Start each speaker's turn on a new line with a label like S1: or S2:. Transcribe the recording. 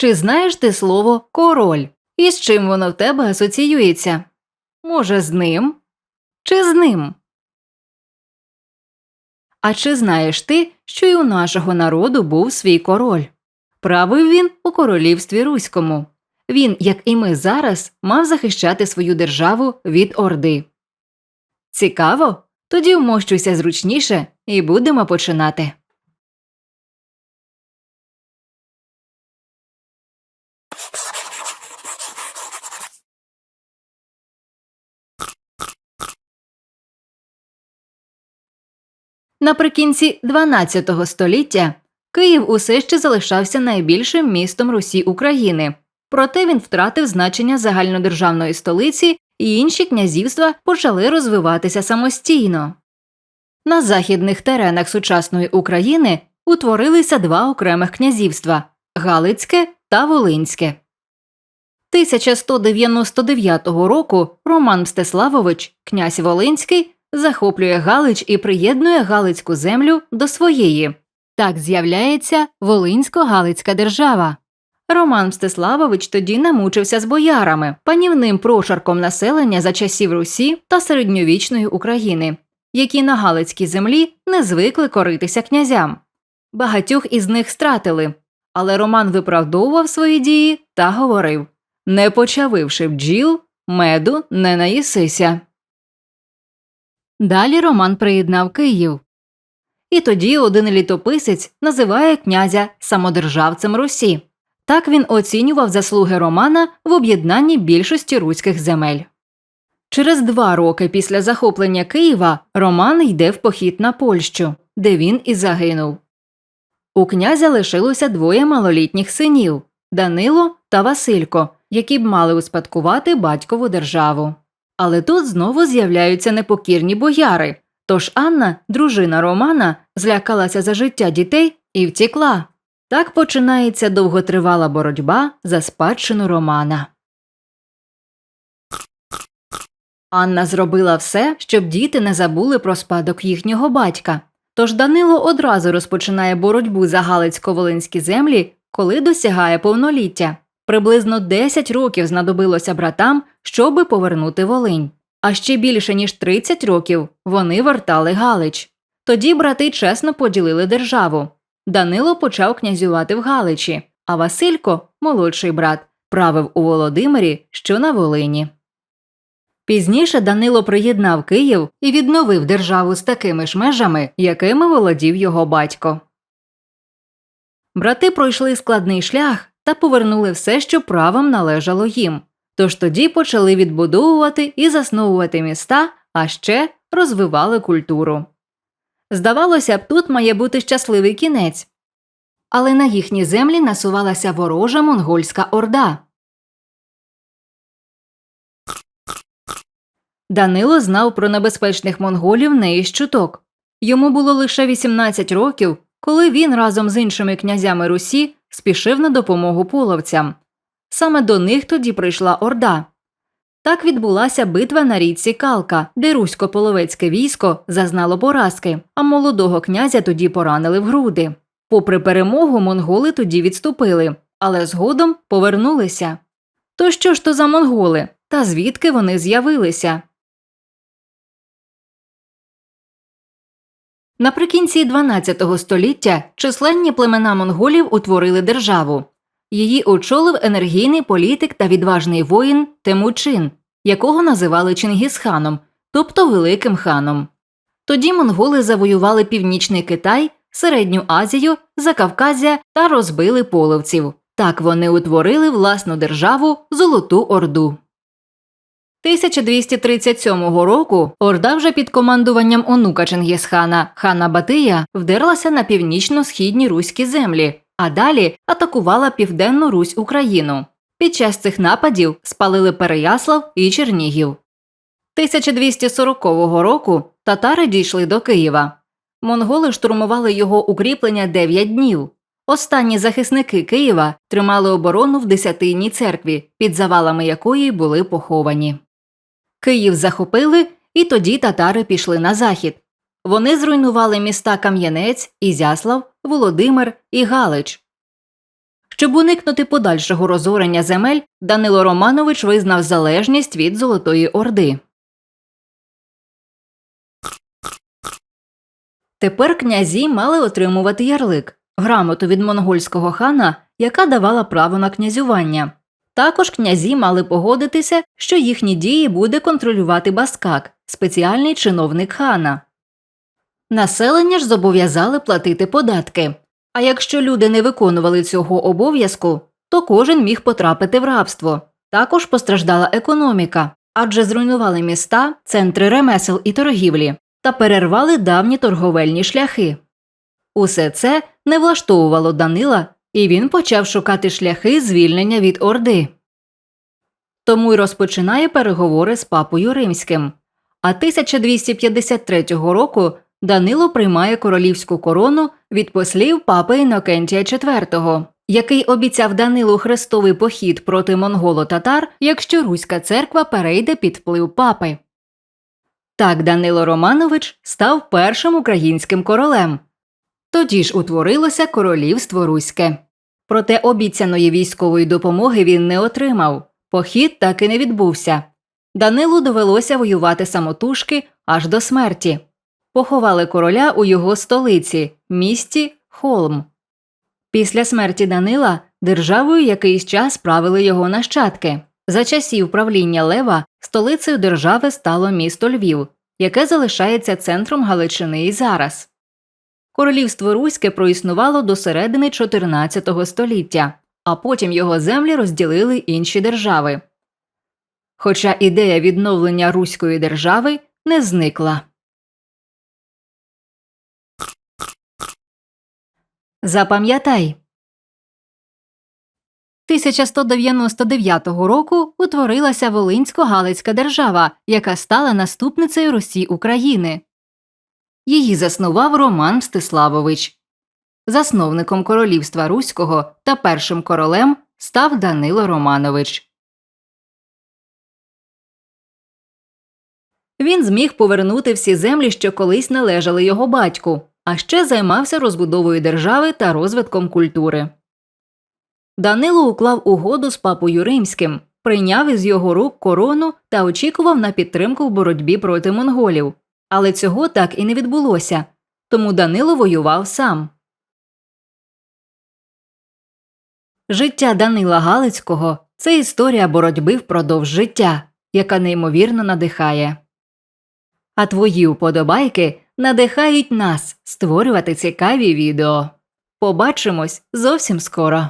S1: Чи знаєш ти слово король? І з чим воно в тебе асоціюється? Може, з ним? Чи з ним? А чи знаєш ти, що й у нашого народу був свій король? Правив він у королівстві Руському. Він, як і ми зараз, мав захищати свою державу від Орди. Цікаво? Тоді вмощуйся зручніше і будемо починати. Наприкінці 12 століття Київ усе ще залишався найбільшим містом Русі України, проте він втратив значення загальнодержавної столиці, і інші князівства почали розвиватися самостійно. На західних теренах сучасної України утворилися два окремих князівства Галицьке та Волинське. 1199 року Роман Мстиславович, князь Волинський, захоплює Галич і приєднує Галицьку землю до своєї. Так з'являється Волинсько-Галицька держава. Роман Мстиславович тоді намучився з боярами, панівним прошарком населення за часів Русі та середньовічної України, які на Галицькій землі не звикли коритися князям. Багатьох із них стратили, але Роман виправдовував свої дії та говорив не почавивши бджіл, меду не наїсися. Далі Роман приєднав Київ. І тоді один літописець називає князя самодержавцем Русі. Так він оцінював заслуги Романа в об'єднанні більшості руських земель. Через два роки після захоплення Києва Роман йде в похід на Польщу, де він і загинув. У князя лишилося двоє малолітніх синів Данило та Василько, які б мали успадкувати батькову державу. Але тут знову з'являються непокірні бояри. Тож Анна, дружина Романа, злякалася за життя дітей і втікла. Так починається довготривала боротьба за спадщину Романа. Анна зробила все, щоб діти не забули про спадок їхнього батька. Тож Данило одразу розпочинає боротьбу за Галицько-Волинські землі, коли досягає повноліття. Приблизно 10 років знадобилося братам, щоби повернути Волинь. А ще більше ніж 30 років вони вертали Галич. Тоді брати чесно поділили державу. Данило почав князювати в Галичі, а Василько, молодший брат, правив у Володимирі, що на Волині. Пізніше Данило приєднав Київ і відновив державу з такими ж межами, якими володів його батько. Брати пройшли складний шлях та повернули все, що правом належало їм. Тож тоді почали відбудовувати і засновувати міста, а ще розвивали культуру. Здавалося б, тут має бути щасливий кінець. Але на їхні землі насувалася ворожа монгольська орда. Данило знав про небезпечних монголів не із чуток. Йому було лише 18 років, коли він разом з іншими князями Русі спішив на допомогу половцям. Саме до них тоді прийшла Орда. Так відбулася битва на річці Калка, де русько-половецьке військо зазнало поразки, а молодого князя тоді поранили в груди. Попри перемогу, монголи тоді відступили, але згодом повернулися. То що ж то за монголи? Та звідки вони з'явилися? Наприкінці 12 століття численні племена монголів утворили державу. Її очолив енергійний політик та відважний воїн Темучин, якого називали Чингісханом, тобто Великим ханом. Тоді монголи завоювали північний Китай, Середню Азію, Закавказя та розбили половців. Так вони утворили власну державу Золоту Орду. 1237 року Орда вже під командуванням онука Чингісхана хана Батия вдерлася на північно-східні руські землі, а далі атакувала Південну Русь Україну. Під час цих нападів спалили Переяслав і Чернігів. 1240 року татари дійшли до Києва. Монголи штурмували його укріплення 9 днів. Останні захисники Києва тримали оборону в Десятинній церкві, під завалами якої були поховані. Київ захопили, і тоді татари пішли на захід. Вони зруйнували міста Кам'янець, Ізяслав, Володимир і Галич. Щоб уникнути подальшого розорення земель, Данило Романович визнав залежність від Золотої Орди. Тепер князі мали отримувати ярлик грамоту від монгольського хана, яка давала право на князювання. Також князі мали погодитися, що їхні дії буде контролювати Баскак, спеціальний чиновник хана. Населення ж зобов'язали платити податки. А якщо люди не виконували цього обов'язку, то кожен міг потрапити в рабство. Також постраждала економіка, адже зруйнували міста, центри ремесел і торгівлі та перервали давні торговельні шляхи. Усе це не влаштовувало Данила, і він почав шукати шляхи звільнення від Орди. Тому й розпочинає переговори з папою римським. А 1253 року Данило приймає королівську корону від послів папи Інокентія IV, який обіцяв Данилу хрестовий похід проти монголо-татар, якщо Руська церква перейде під вплив папи. Так Данило Романович став першим українським королем. Тоді ж утворилося королівство Руське. Проте обіцяної військової допомоги він не отримав. Похід так і не відбувся. Данилу довелося воювати самотужки аж до смерті. Поховали короля у його столиці, місті Холм. Після смерті Данила державою якийсь час правили його нащадки. За часів правління Лева столицею держави стало місто Львів, яке залишається центром Галичини і зараз. Королівство Руське проіснувало до середини 14 століття, а потім його землі розділили інші держави. Хоча ідея відновлення Руської держави не зникла. Запам'ятай 1199 року утворилася Волинсько-Галицька держава, яка стала наступницею Русі України. Її заснував Роман Мстиславович. Засновником королівства Руського та першим королем став Данило Романович. Він зміг повернути всі землі, що колись належали його батьку, а ще займався розбудовою держави та розвитком культури. Данило уклав угоду з папою римським, прийняв із його рук корону та очікував на підтримку в боротьбі проти монголів. Але цього так і не відбулося, тому Данило воював сам. Життя Данила Галицького це історія боротьби впродовж життя, яка неймовірно надихає. А твої вподобайки надихають нас створювати цікаві відео. Побачимось зовсім скоро.